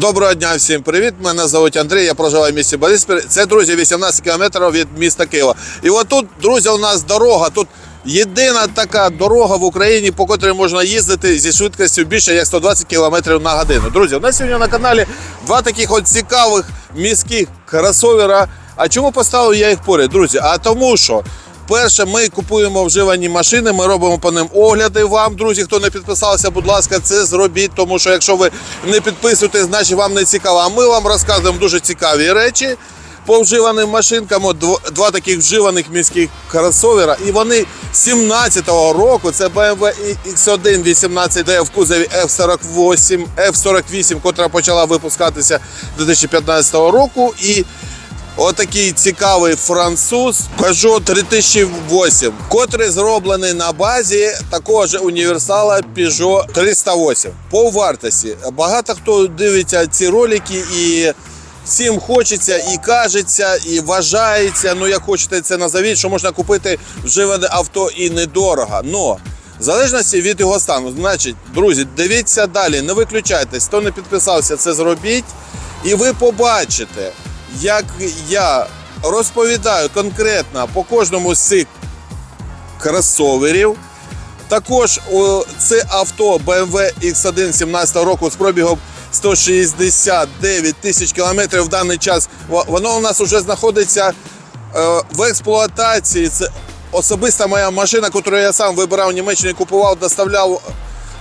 Доброго дня всім привіт. Мене звуть Андрій, я проживаю в місті Бориспіль. Це, друзі, 18 кілометрів від міста Києва. І от тут, друзі, у нас дорога. Тут єдина така дорога в Україні, по котрій можна їздити зі швидкістю більше як 120 км на годину. Друзі, у нас сьогодні на каналі два таких от цікавих міських кросовера. А чому поставив я їх поряд, друзі? А тому що. Перше, ми купуємо вживані машини, ми робимо по ним огляди вам, друзі. Хто не підписався, будь ласка, це зробіть, тому що якщо ви не підписуєтесь, значить вам не цікаво. А ми вам розказуємо дуже цікаві речі по вживаним машинкам. От два таких вживаних міських кросовера. І вони 17-го року. Це BMW X1 18D в кузові F48, F48, котра почала випускатися 2015 року. І Отакий цікавий француз Peugeot 3008, котрий зроблений на базі такого ж універсала Peugeot 308. По вартості багато хто дивиться ці ролики і. Всім хочеться і кажеться, і вважається, ну як хочете це назовіть, що можна купити вживане авто і недорого. Но в залежності від його стану. Значить, друзі, дивіться далі, не виключайтесь. Хто не підписався, це зробіть. І ви побачите, як я розповідаю конкретно по кожному з цих кросоверів. Також це авто BMW X1 17 року з пробігом 169 тисяч кілометрів в даний час. Воно у нас вже знаходиться е, в експлуатації. Це особиста моя машина, яку я сам вибирав в Німеччині, купував, доставляв,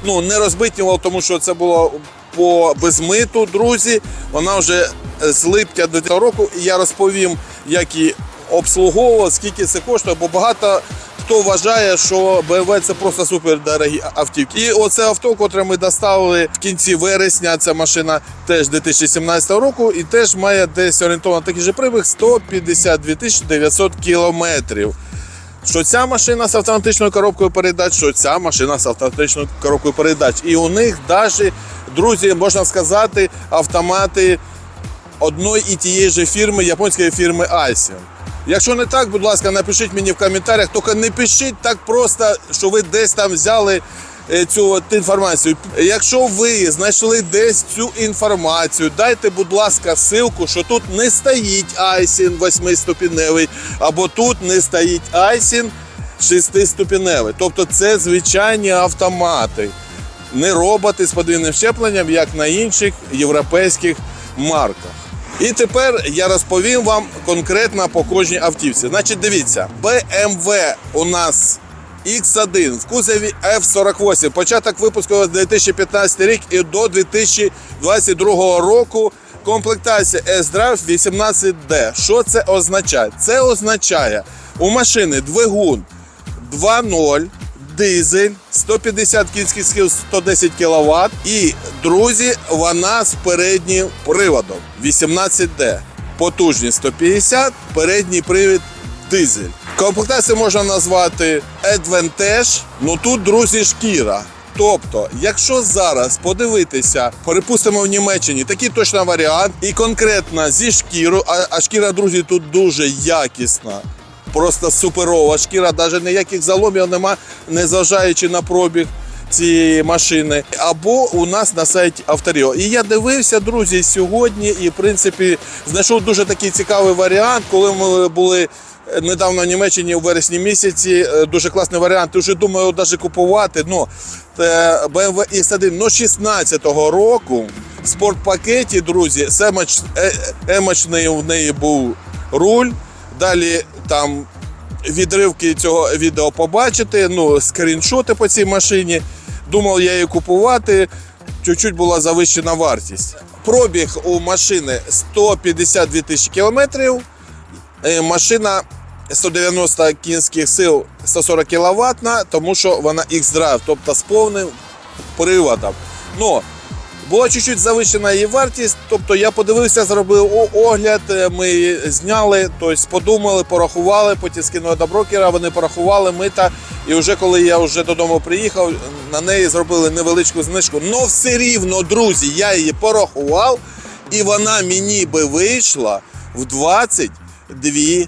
ну не розбитнював, тому що це було по безмиту, друзі. Вона вже з липня до цього року. І я розповім, як її обслуговував, скільки це коштує, бо багато хто вважає, що BMW це просто супер дорогі автівки. І оце авто, котре ми доставили в кінці вересня. Ця машина теж 2017 року і теж має десь орієнтовно такий же прибіг 152 тисячі 900 кілометрів. Що ця машина з автоматичною коробкою передач, що ця машина з автоматичною коробкою передач. І у них навіть, друзі, можна сказати, автомати одної і тієї ж фірми, японської фірми Alcyon. Якщо не так, будь ласка, напишіть мені в коментарях, тільки не пишіть так просто, що ви десь там взяли е, цю от інформацію. Якщо ви знайшли десь цю інформацію, дайте, будь ласка, ссылку, що тут не стоїть Айсін 8-ступіневий, або тут не стоїть Айсін 6-ступіневий. Тобто це звичайні автомати, не роботи з подвійним щепленням, як на інших європейських марках. І тепер я розповім вам конкретно по кожній автівці. Значить, дивіться, BMW у нас X1 в кузові F48. Початок випуску 2015 рік і до 2022 року. Комплектація S-Drive 18D. Що це означає? Це означає у машини двигун 2.0, дизель, 150 кінських сил, 110 кВт. І, друзі, вона з переднім приводом 18D. Потужність 150, передній привід дизель. Комплектацію можна назвати Advantage, ну тут, друзі, шкіра. Тобто, якщо зараз подивитися, припустимо в Німеччині такий точно варіант, і конкретно зі шкірою, а, а шкіра, друзі, тут дуже якісна просто суперова шкіра, навіть ніяких заломів нема, незважаючи на пробіг цієї машини. Або у нас на сайті Авторіо. І я дивився, друзі, сьогодні, і в принципі знайшов дуже такий цікавий варіант, коли ми були. Недавно в Німеччині у вересні місяці е, дуже класний варіант. Вже думаю, навіть купувати. Ну, е, BMW X1 ну, 16-го року в спортпакеті, друзі, семач, е, в неї був руль. Далі там відривки цього відео побачите, ну, скріншоти по цій машині. Думав я її купувати, чуть-чуть була завищена вартість. Пробіг у машини 152 тисячі кілометрів. Е, Машина 190 кінських сил 140 кВт, тому що вона X-Drive, тобто з повним приводом. Ну, була чуть-чуть завищена її вартість. Тобто я подивився, зробив огляд, е, ми зняли, тобто подумали, порахували, потім скинули до брокера, вони порахували мита. І вже коли я вже додому приїхав, на неї зробили невеличку знижку. Но все рівно, друзі, я її порахував, і вона мені би вийшла в 22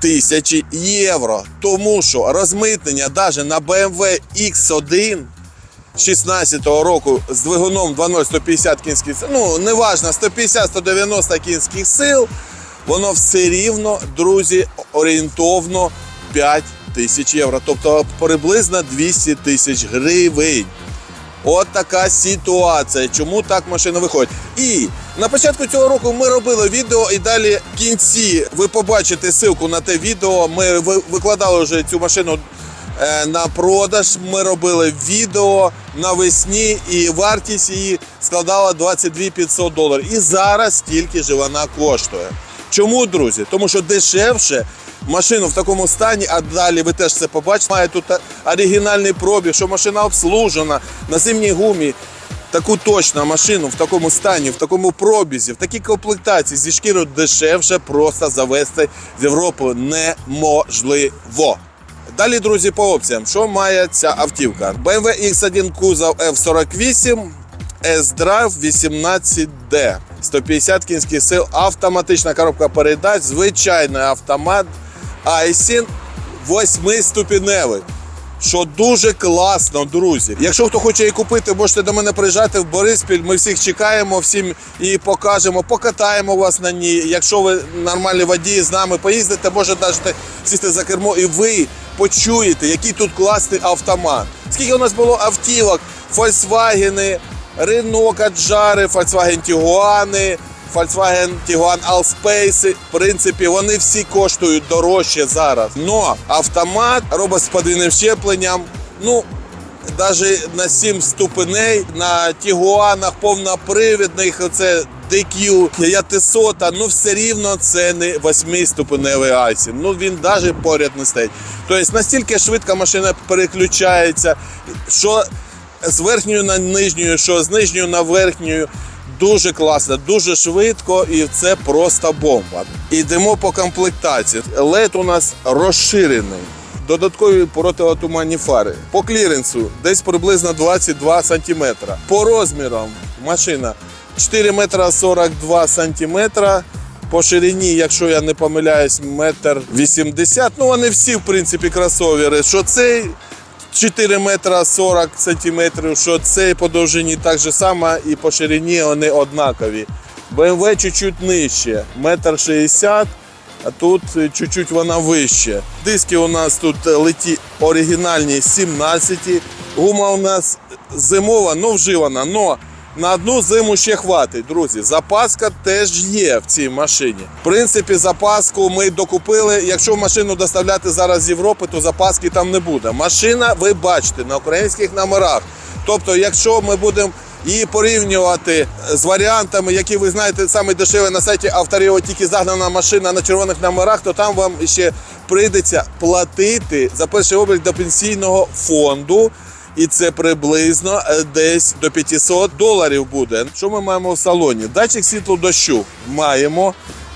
тисячі євро. Тому що розмитнення навіть на BMW X1 16-го року з двигуном 2.0 150 кінських сил, ну неважно, 150-190 кінських сил, воно все рівно, друзі, орієнтовно 5 тисяч євро. Тобто приблизно 200 тисяч гривень. От така ситуація. Чому так машина виходить? І на початку цього року ми робили відео, і далі в кінці ви побачите ссылку на те відео. Ми викладали вже цю машину на продаж. Ми робили відео навесні, і вартість її складала 22 500 доларів. І зараз стільки ж вона коштує. Чому, друзі? Тому що дешевше машину в такому стані, а далі ви теж це побачите. Має тут оригінальний пробіг, що машина обслужена на зимній гумі. Таку точно машину в такому стані, в такому пробізі, в такій комплектації зі шкірою дешевше просто завести з Європи неможливо. Далі, друзі, по опціям, що має ця автівка? BMW X1 кузов F48, S-Drive 18D, 150 кінських сил, автоматична коробка передач, звичайний автомат, Айсін 8-ступіневий. Що дуже класно, друзі. Якщо хто хоче її купити, можете до мене приїжджати в Бориспіль. Ми всіх чекаємо, всім її покажемо, покатаємо вас на ній. Якщо ви нормальні водії з нами поїздите, може навіть сісти за кермо, і ви почуєте, який тут класний автомат. Скільки у нас було автівок, Volkswagen, Renault Каджари, Volkswagen Tiguan, Volkswagen Tiguan Allspace, в принципі, вони всі коштують дорожче зараз. Но автомат робить з подвійним щепленням. Ну, навіть на 7 ступеней, на Тігуанах повнопривідних, це DQ, Ятисота, ну все рівно це не 8-ступеневий Айсін. Ну він навіть поряд не стоїть. Тобто настільки швидко машина переключається, що з верхньої на нижньою, що з нижньої на верхню. Дуже класно, дуже швидко і це просто бомба. Йдемо по комплектації. LED у нас розширений. Додаткові протиотуманні фари. По кліренсу десь приблизно 22 см. По розмірам машина 4 метра 42 сантиметра. По ширині, якщо я не помиляюсь, метр 80. Ну вони всі, в принципі, кросовери. Що цей 4 метра 40 сантиметрів, що цей по довжині так же само і по ширині вони однакові. BMW чуть-чуть нижче, метр 60, а тут чуть-чуть вона вище. Диски у нас тут е, леті оригінальні 17. Гума у нас зимова, ну вживана, но на одну зиму ще хватить, друзі. Запаска теж є в цій машині. В принципі, запаску ми докупили. Якщо машину доставляти зараз з Європи, то запаски там не буде. Машина, ви бачите, на українських номерах. Тобто, якщо ми будемо її порівнювати з варіантами, які ви знаєте, саме дешеві на сайті Авторіо, тільки загнана машина на червоних номерах, то там вам ще прийдеться платити за перший облік до пенсійного фонду. І це приблизно е, десь до 500 доларів буде. Що ми маємо в салоні? Датчик світлу дощу маємо.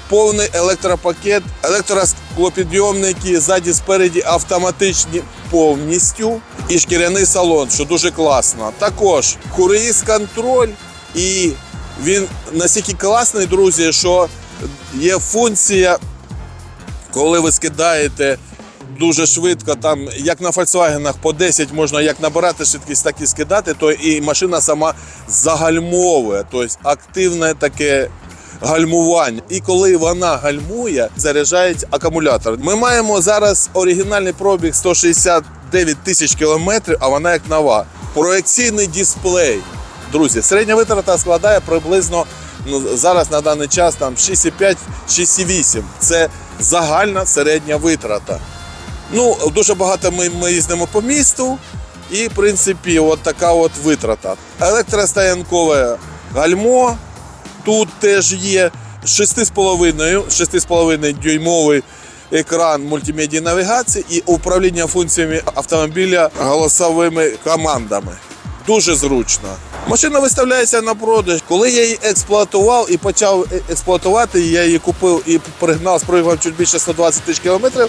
Повний електропакет, електросклопідйомники ззаді спереді автоматичні повністю. І шкіряний салон, що дуже класно. Також круїз контроль, і він настільки класний, друзі, що є функція коли ви скидаєте дуже швидко, там як на Volkswagen по 10 можна як набирати швидкість, так і скидати, то і машина сама загальмовує, тобто активне таке. Гальмування, і коли вона гальмує, заряджається акумулятор. Ми маємо зараз оригінальний пробіг 169 тисяч кілометрів, а вона як нова. Проекційний дисплей. Друзі, середня витрата складає приблизно ну, зараз на даний час там 6,5-6,8. Це загальна середня витрата. Ну, дуже багато ми, ми їздимо по місту, і, в принципі, от така от витрата. Електростоянкове гальмо тут теж є 6,5 6,5 дюймовий екран мультимедії навігації і управління функціями автомобіля голосовими командами. Дуже зручно. Машина виставляється на продаж. Коли я її експлуатував і почав е- експлуатувати, я її купив і пригнав з пробігом чуть більше 120 тисяч кілометрів.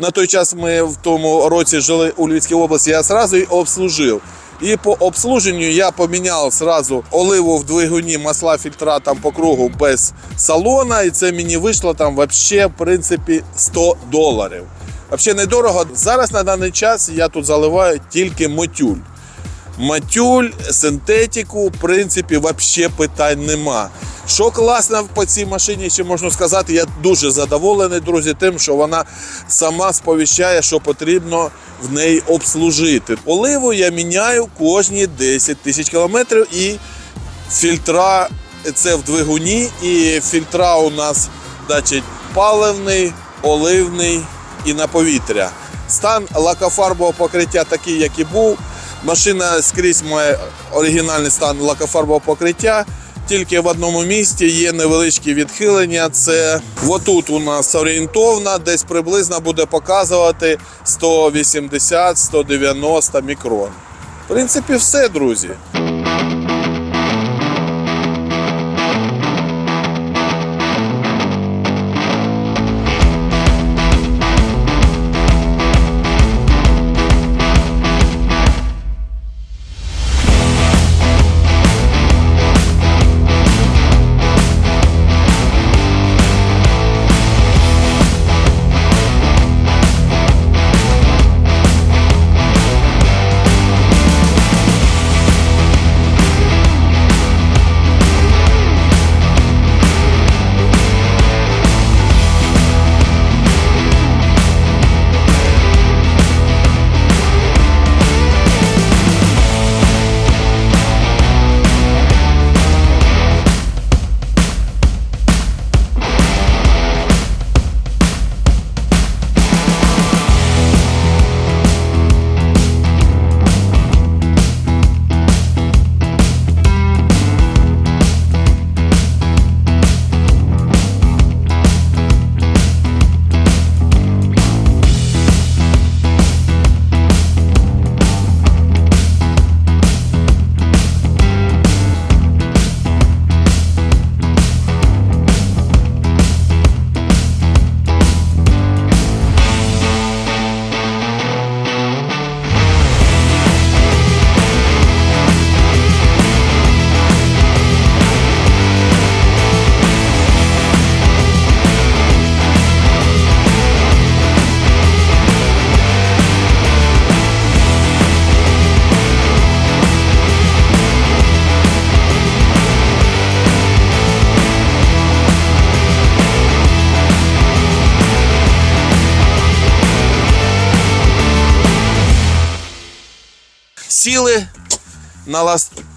На той час ми в тому році жили у Львівській області, я одразу її обслужив. І по обслуженню я поміняв сразу оливу в двигуні, масла фільтра там по кругу без салона. І це мені вийшло там вообще, в принципі 100 доларів. Взагалі недорого. Зараз на даний час я тут заливаю тільки мотюль. Матюль, синтетику, в принципі, взагалі питань нема. Що класно по цій машині, ще можна сказати, я дуже задоволений, друзі, тим, що вона сама сповіщає, що потрібно в неї обслужити. Оливу я міняю кожні 10 тисяч кілометрів і фільтра це в двигуні, і фільтра у нас значить, паливний, оливний і на повітря. Стан лакофарбового покриття такий, як і був. Машина скрізь має оригінальний стан лакофарбового покриття. Тільки в одному місці є невеличкі відхилення. Це отут у нас орієнтовна, десь приблизно буде показувати 180-190 мікрон. В принципі, все, друзі.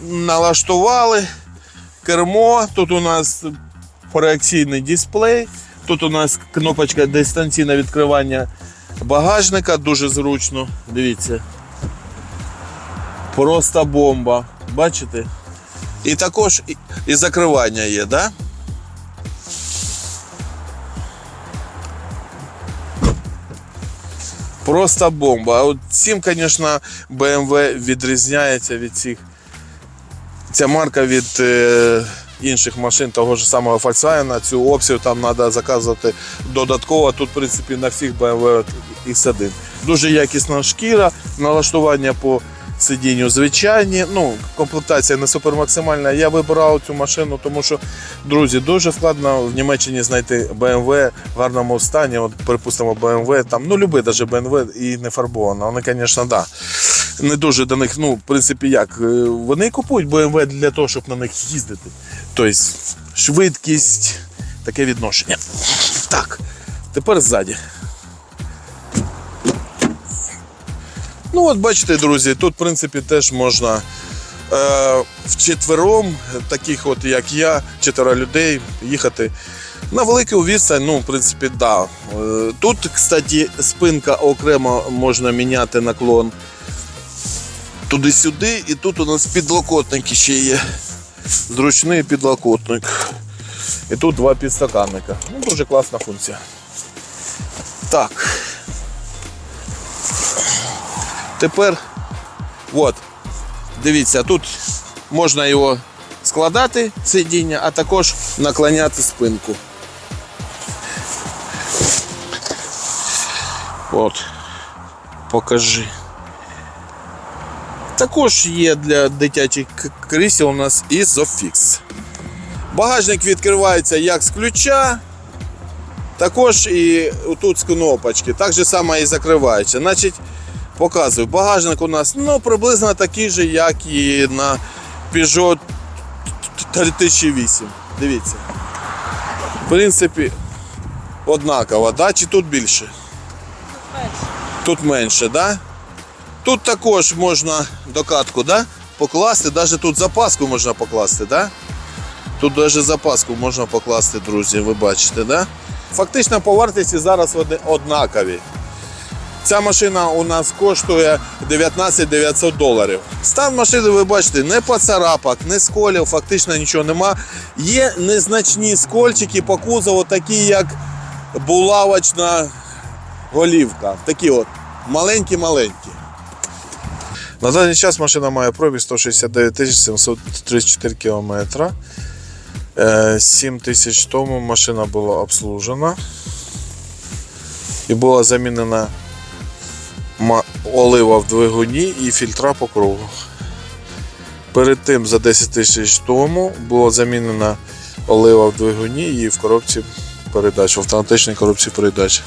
Налаштували кермо. Тут у нас проекційний дисплей. Тут у нас кнопочка дистанційне відкривання багажника, дуже зручно. Дивіться. Просто бомба. Бачите? І також і, закривання є, да? Просто бомба. А от цим, звісно, BMW відрізняється від цих. Ця марка від е, інших машин того ж самого Volkswagen. Цю опцію там треба заказувати додатково. Тут, в принципі, на всіх BMW X1. Дуже якісна шкіра, налаштування по сидінню звичайні. Ну, комплектація не супермаксимальна. Я вибирав цю машину, тому що, друзі, дуже складно в Німеччині знайти BMW в гарному стані. От, припустимо, BMW, там, ну, люби навіть BMW і не фарбована. Вони, звісно, да. Не дуже до них, ну, в принципі, як. е, Вони купують BMW для того, щоб на них їздити. Тобто, швидкість, таке відношення. Так, тепер ззаді. Ну, от бачите, друзі, тут, в принципі, теж можна е, вчетвером, таких от як я, чотири людей, їхати на велику відстань, ну, в принципі, да. Е, Тут, кстати, спинка окремо можна міняти наклон туди-сюди, і тут у нас підлокотники ще є. Зручний підлокотник. І тут два підстаканника. Ну, дуже класна функція. Так. Тепер, от, дивіться, тут можна його складати, сидіння, а також наклоняти спинку. От, покажи. Також є для дитячих крісел у нас Isofix. Багажник відкривається як з ключа, також і тут з кнопочки. Так же само і закривається. Значить, Показую. Багажник у нас ну, приблизно такий же, як і на Peugeot 3008. Дивіться. В принципі, однаково, да? чи тут більше? Тут менше, да? Тут також можна докатку, да? Покласти, навіть тут запаску можна покласти, да? Тут навіть запаску можна покласти, друзі, ви бачите, да? Фактично по вартості зараз вони однакові. Ця машина у нас коштує 19 900 доларів. Стан машини, ви бачите, не поцарапок, не сколів, фактично нічого нема. Є незначні скольчики по кузову, такі як булавочна голівка. Такі от маленькі-маленькі. На даний час машина має пробіг 169 734 км. 7 тисяч тому машина була обслужена і була замінена олива в двигуні і фільтра по кругу. Перед тим за 10 тисяч тому була замінена олива в двигуні і в коробці передач, в автоматичній коробці передач.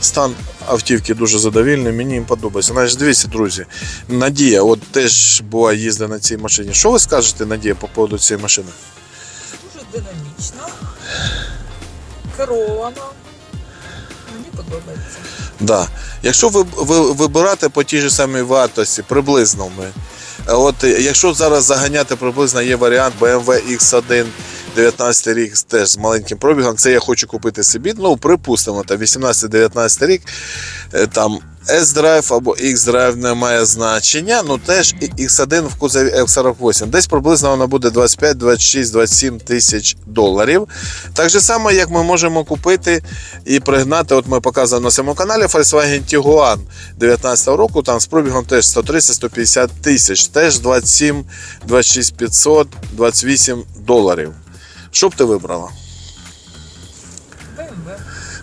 Стан автівки дуже задовільний, мені їм подобається. Значить, дивіться, друзі, Надія, от теж була їздить на цій машині. Що ви скажете, Надія, по поводу цієї машини? Дуже динамічно, керовано. Подобається. Да. Якщо ви, ви вибирати по тій же самій вартості, приблизно ми. е, От якщо зараз заганяти приблизно є варіант BMW X1 19 рік теж з маленьким пробігом, це я хочу купити собі. Ну, припустимо, там 18-19 рік, е, там S-Drive або X-Drive не має значення, ну теж і X1 в кузові F48. Десь приблизно вона буде 25, 26, 27 тисяч доларів. Так же само, як ми можемо купити і пригнати, от ми показуємо на цьому каналі Volkswagen Tiguan 19 року, там з пробігом теж 130-150 тисяч, теж 27, 26 500, 28 доларів. Що б ти вибрала? BMW.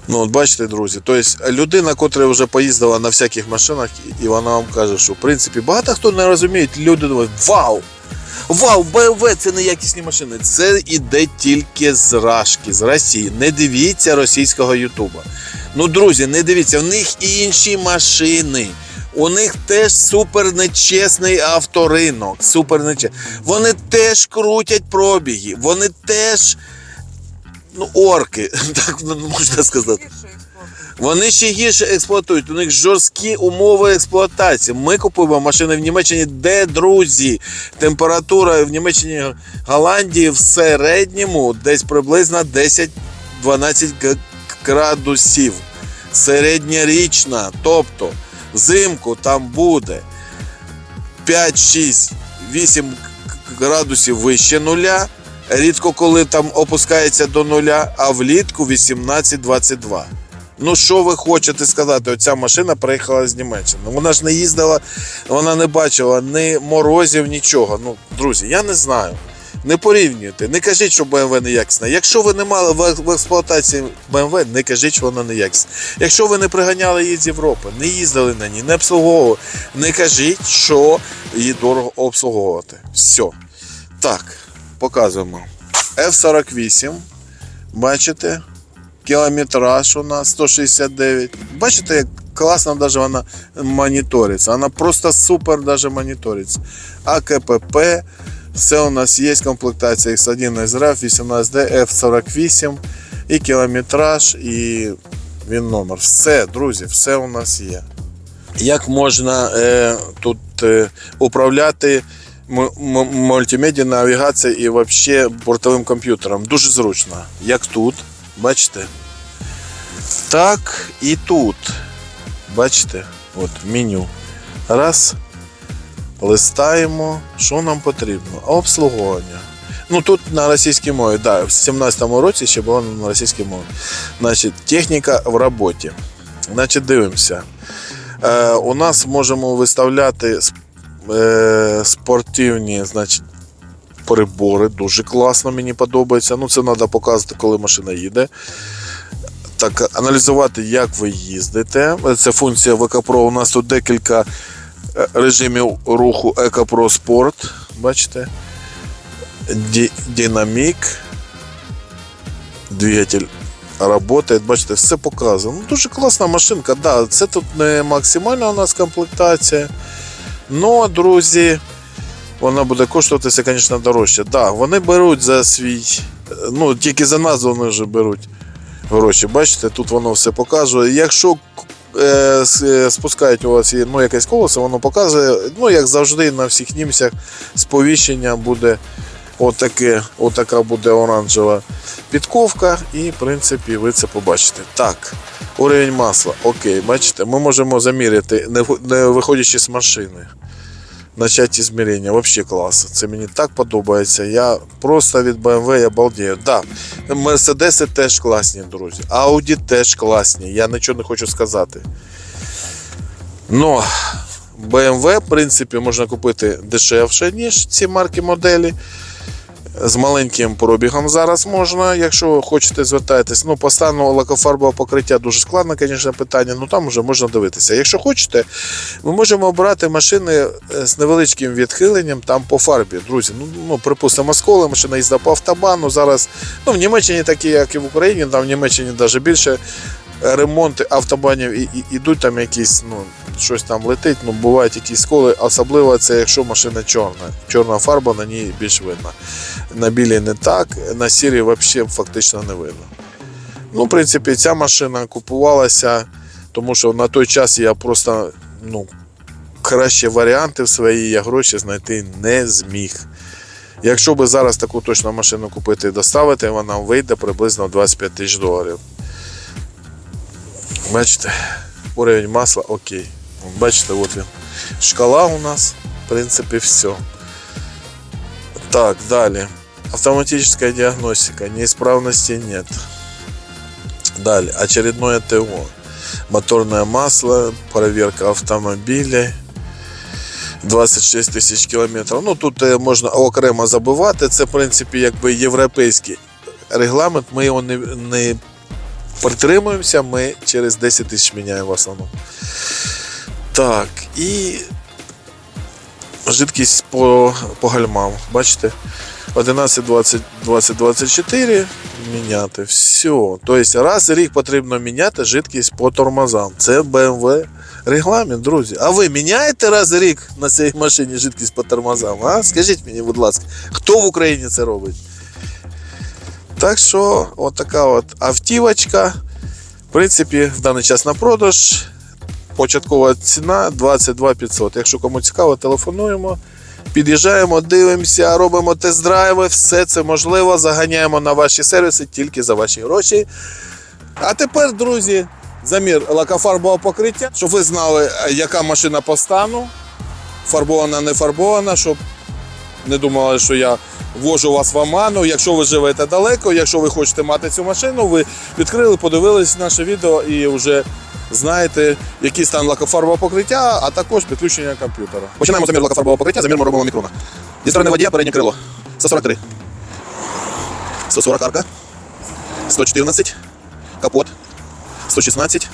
Ну, от бачите, друзі, тобто людина, котра вже поїздила на всяких машинах, і вона вам каже, що в принципі багато хто не розуміє, люди думають, вау! Вау, BMW це не якісні машини. Це іде тільки з Рашки, з Росії. Не дивіться російського Ютуба. Ну, друзі, не дивіться, в них і інші машини. У них теж супер нечесний авторинок. Супер нечесний. Вони теж крутять пробіги, вони теж. Ну, орки, так можна сказати. Вони ще гірше експлуатують. У них жорсткі умови експлуатації. Ми купуємо машини в Німеччині, де друзі. Температура в Німеччині Голландії в середньому десь приблизно 10-12 градусів. Середньорічна. Тобто взимку там буде 5, 6, 8 градусів вище нуля. Рідко коли там опускається до нуля, а влітку 18-22. Ну, що ви хочете сказати? Оця машина приїхала з Німеччини. Вона ж не їздила, вона не бачила ні морозів, нічого. Ну, друзі, я не знаю. Не порівнюйте, не кажіть, що BMW не якісна. Якщо ви не мали в експлуатації BMW, не кажіть, що вона не якісна. Якщо ви не приганяли її з Європи, не їздили на ній, не обслуговували, не кажіть, що її дорого обслуговувати. Все. Так, показуємо. F48. Бачите? Кілометраж у нас 169. Бачите, як класно даже вона моніториться. Вона просто супер даже моніториться. АКПП. Все у нас є комплектація X1 SRF, 18D, F48 і кілометраж, і він номер. Все, друзі, все у нас є. Як можна е, тут е, управляти мультимедіа, навігацією і взагалі бортовим комп'ютером? Дуже зручно. Як тут, бачите? Так і тут. Бачите? От меню. Раз. Листаємо. Що нам потрібно? Обслуговування. Ну тут на російській мові, да, в 17-му році ще було на російській мові. Значить, техніка в роботі. Значить, дивимося. Е, у нас можемо виставляти е, спортивні, значить, прибори. Дуже класно, мені подобається. Ну, це треба показувати, коли машина їде. Так, аналізувати, як ви їздите. Це функція Pro. У нас тут декілька режимів руху Eco Pro Sport. Бачите? Динамік. Двигатель Работає, бачите, все показано. Ну, дуже класна машинка. Да, це тут не максимальна у нас комплектація. Ну, друзі, вона буде коштуватися, звісно, дорожче. Да, вони беруть за свій, ну, тільки за назву вони вже беруть гроші. Бачите, тут воно все показує. Якщо спускають у вас ну, якесь колесо, воно показує, ну, як завжди, на всіх німцях сповіщення буде отаке, отака буде оранжева підковка, і, в принципі, ви це побачите. Так, уровень масла. Окей, бачите, ми можемо заміряти, не виходячи з машини. Начать змірення. взагалі клас. Це мені так подобається. Я просто від BMW я балдію. Да, Мерседеси теж класні, друзі. Ауді теж класні. Я нічого не хочу сказати. Но BMW, в принципі, можна купити дешевше, ніж ці марки моделі. З маленьким пробігом зараз можна, якщо хочете звертайтесь. Ну, по стану лакофарбового покриття дуже складне, звісно, питання, ну там вже можна дивитися. Якщо хочете, ми можемо обирати машини е, з невеличким відхиленням там по фарбі. Друзі, ну, ну припустимо, сколи, машина їздила по автобану. Зараз ну, в Німеччині, такі, як і в Україні, там в Німеччині навіть більше ремонти автобанів ідуть там якісь, ну, щось там летить, ну бувають якісь сколи, особливо це якщо машина чорна. Чорна фарба на ній більш видна. На білій не так, на сірій взагалі фактично не видно. Ну, в принципі, ця машина купувалася, тому що на той час я просто ну, кращі варіанти в свої я гроші знайти не зміг. Якщо би зараз таку точну машину купити і доставити, вона вийде приблизно 25 тисяч доларів. Бачите, уровень масла окей. Бачите, от він. Шкала у нас, в принципі, все. Так, далее. Автоматическая диагностика. Неисправностей нет. Далее. Очередное ТО. Моторное масло, проверка автомобилей. 26 тисяч кілометрів. Ну тут е, можна окремо забувати. Це, в принципі, якби європейський регламент. Ми його не, не притримуємося, ми через 10 тисяч міняємо в основному. Так, і жидкість по, по гальмам. Бачите? 11, 20, 20, 24 міняти. Все. Тобто раз рік потрібно міняти жидкість по тормозам. Це BMW регламент, друзі. А ви міняєте раз рік на цій машині жидкість по тормозам? А? Скажіть мені, будь ласка, хто в Україні це робить? Так що, от така от автівочка. В принципі, в даний час на продаж. Початкова ціна 22 500. Якщо кому цікаво, телефонуємо. Під'їжджаємо, дивимося, робимо тест-драйви, все це можливо. Заганяємо на ваші сервіси тільки за ваші гроші. А тепер, друзі, замір лакофарбового покриття, щоб ви знали, яка машина по стану, фарбована, не фарбована, щоб не думали, що я ввожу вас в оману. Якщо ви живете далеко, якщо ви хочете мати цю машину, ви відкрили, подивились наше відео і вже знаєте, який стан лакофарбового покриття, а також підключення комп'ютера. Починаємо замір лакофарбового покриття, замір ми робимо мікрона. Зі сторони водія переднє крило 143. 140 арка. 114. Капот. 116.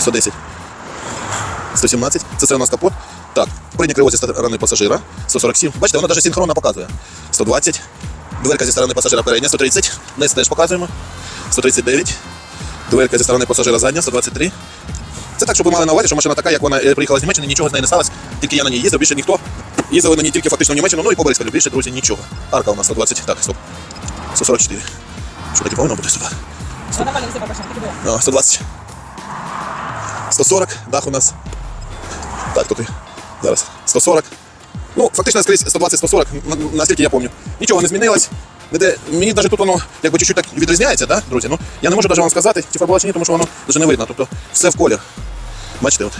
110. 117. Це це у нас капот. Так, переднє крило зі сторони пасажира. 147. Бачите, воно навіть синхронно показує. 120. Дверка зі сторони пасажира передня. 130. Низ теж показуємо. 139. Дверка зі сторони пасажира задня. 123. Це так, щоб ви мали на увазі, що машина така, як вона е, приїхала з Німеччини, нічого з нею не сталося. Тільки я на ній їздив, більше ніхто. Їздили на ній тільки фактично в Німеччину, ну і по Борисполю. Більше, друзі, нічого. Арка у нас 120. Так, стоп. 144. Що таке повинно бути сюди? Вона пані все побачила, тільки було. А, 120. 140, дах у нас. Так, тут і зараз. 140. Ну, фактично скрізь 120-140, наскільки я пам'ятаю. Нічого не змінилось. Мені навіть тут воно якби чуть-чуть так відрізняється, да, друзі? Ну, я не можу навіть вам сказати, чи фарбувала чи ні, тому що воно навіть не видно. Тобто все в колір. Бачите, от.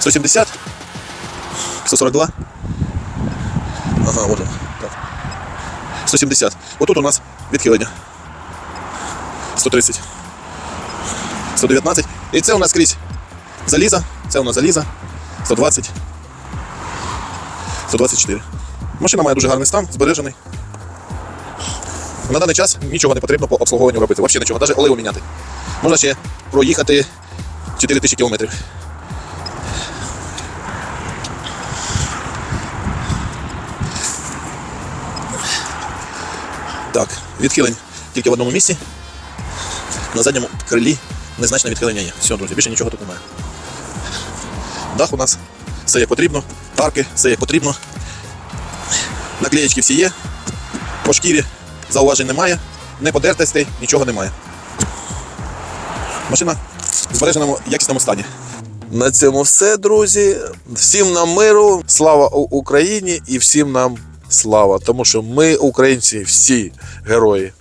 170. 142. Ага, от він. Так. 170. Отут у нас відхилення. 130. 119. І це у нас скрізь заліза. Це у нас заліза. 120. 124. Машина має дуже гарний стан, збережений. На даний час нічого не потрібно по обслуговуванню робити. Взагалі нічого, навіть оливу міняти. Можна ще проїхати 4000 кілометрів. Так, відхилень тільки в одному місці. На задньому крилі незначне відхилення є. Все, друзі, більше нічого тут немає. Дах у нас все як потрібно, арки, все як потрібно. Наклеєчки всі є. По шкірі зауважень немає, не подертостей, нічого немає. Машина в збереженому якісному стані. На цьому все, друзі. Всім нам миру, слава Україні і всім нам слава. Тому що ми, українці, всі герої.